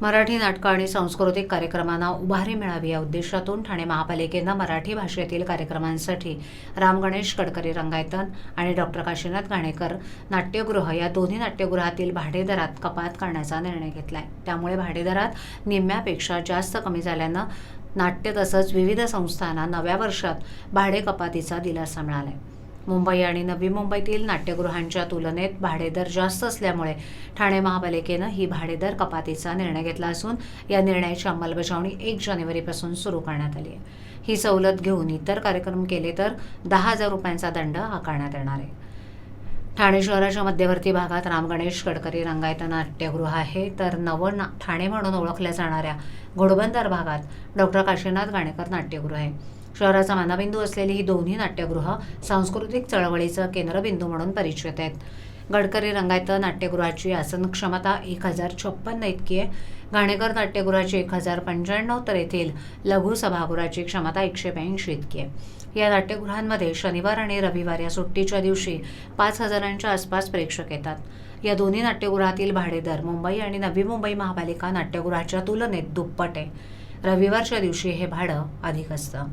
मराठी नाटकं आणि सांस्कृतिक कार्यक्रमांना उभारी मिळावी या उद्देशातून ठाणे महापालिकेनं मराठी भाषेतील कार्यक्रमांसाठी राम गणेश गडकरी रंगायतन आणि डॉक्टर काशीनाथ घाणेकर नाट्यगृह या दोन्ही नाट्यगृहातील भाडेदरात कपात करण्याचा निर्णय घेतला आहे त्यामुळे भाडेदरात निम्म्यापेक्षा जास्त कमी झाल्यानं नाट्य तसंच विविध संस्थांना नव्या वर्षात भाडे कपातीचा दिलासा मिळालाय. मुंबई आणि नवी मुंबईतील नाट्यगृहांच्या तुलनेत भाडेदर जास्त असल्यामुळे ठाणे महापालिकेनं ही भाडेदर कपातीचा निर्णय घेतला असून या निर्णयाची अंमलबजावणी एक जानेवारीपासून सुरू करण्यात आली आहे. ही सवलत घेऊन इतर कार्यक्रम केले तर दहा हजार रुपयांचा दंड आकारण्यात येणार आहे. ठाणे शहराच्या मध्यवर्ती भागात राम गणेश गडकरी रंगायत नाट्यगृह आहे तर नवं ना ठाणे म्हणून ओळखल्या जाणाऱ्या घोडबंदर भागात डॉक्टर काशीनाथ गाणेकर नाट्यगृह आहे. शहराचा मानाबिंदू असलेली ही दोन्ही नाट्यगृह सांस्कृतिक चळवळीचं केंद्रबिंदू म्हणून परिचित आहेत. गडकरी रंगायत नाट्यगृहाची आसन क्षमता एक हजार छप्पन्न इतकी आहे. घाणेकर नाट्यगृहाची एक हजार पंच्याण्णव तर येथील लघु सभागृहाची क्षमता एकशे ब्याऐंशी इतकी आहे. या नाट्यगृहांमध्ये शनिवार आणि रविवार या सुट्टीच्या दिवशी पाच हजारांच्या आसपास प्रेक्षक येतात. या दोन्ही नाट्यगृहातील भाडेदर मुंबई आणि नवी मुंबई महापालिका नाट्यगृहाच्या तुलनेत दुप्पट आहे. रविवारच्या दिवशी हे भाडं अधिक असतं.